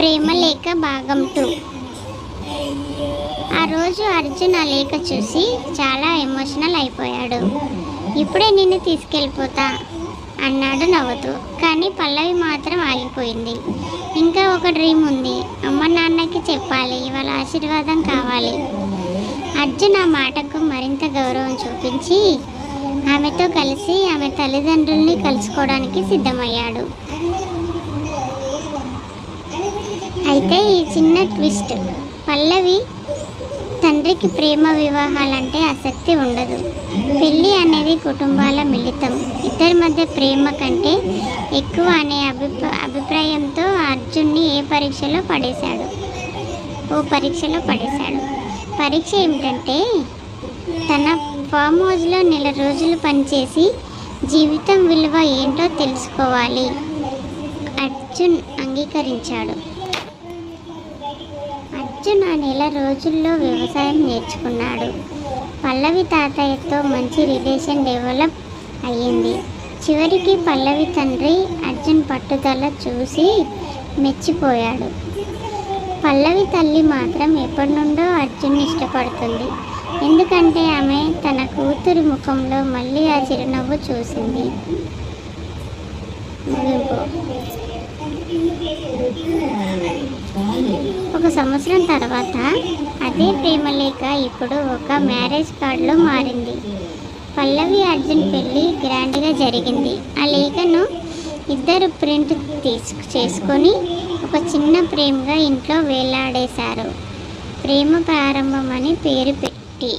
ప్రేమ లేఖ భాగం టూ. ఆ రోజు అర్జున్ ఆ లేఖ చూసి చాలా ఎమోషనల్ అయిపోయాడు. ఇప్పుడే నిన్ను తీసుకెళ్ళిపోతా అన్నాడు నవ్వుతూ. కానీ పల్లవి మాత్రం ఆగిపోయింది. ఇంకా ఒక డ్రీమ్ ఉంది. అమ్మ నాన్నకి చెప్పాలి. వాళ్ళ ఆశీర్వాదం కావాలి. అర్జున్ ఆ మాటకు మరింత గౌరవం చూపించి ఆమెతో కలిసి ఆమె తల్లిదండ్రుల్ని కలుసుకోవడానికి సిద్ధమయ్యాడు. అయితే ఈ చిన్న ట్విస్ట్. పల్లవి తండ్రికి ప్రేమ వివాహాలంటే ఆసక్తి ఉండదు. పెళ్ళి అనేది కుటుంబాల మిళితం. ఇద్దరి మధ్య ప్రేమ కంటే ఎక్కువ అనే అభిప్రా అభిప్రాయంతో అర్జున్ని ఏ పరీక్షలో పడేశాడు? ఓ పరీక్షలో పడేశాడు. పరీక్ష ఏమిటంటే తన ఫామ్ హౌస్లో నెల రోజులు పనిచేసి జీవితం విలువ ఏంటో తెలుసుకోవాలి. అర్జున్ అంగీకరించాడు. అర్జున్ ఆ నెల రోజుల్లో వ్యవసాయం నేర్చుకున్నాడు. పల్లవి తాతయ్యతో మంచి రిలేషన్ డెవలప్ అయ్యింది. చివరికి పల్లవి తండ్రి అర్జున్ పట్టుదల చూసి మెచ్చిపోయాడు. పల్లవి తల్లి మాత్రం ఎప్పటి నుండో అర్జున్ ఇష్టపడుతుంది. ఎందుకంటే ఆమె తన కూతురి ముఖంలో మళ్ళీ ఆ చిరునవ్వు చూసింది. ముగింపు ఒక సంవత్సరం తర్వాత అదే ప్రేమలేఖ ఇప్పుడు ఒక మ్యారేజ్ కార్డులో మారింది. పల్లవి అర్జున్ పెళ్ళి గ్రాండ్గా జరిగింది. ఆ లేఖను ఇద్దరు ప్రింట్ తీసుకు చేసుకొని ఒక చిన్న ప్రేమగా ఇంట్లో వేలాడేశారు. ప్రేమ ప్రారంభం అని పేరు పెట్టి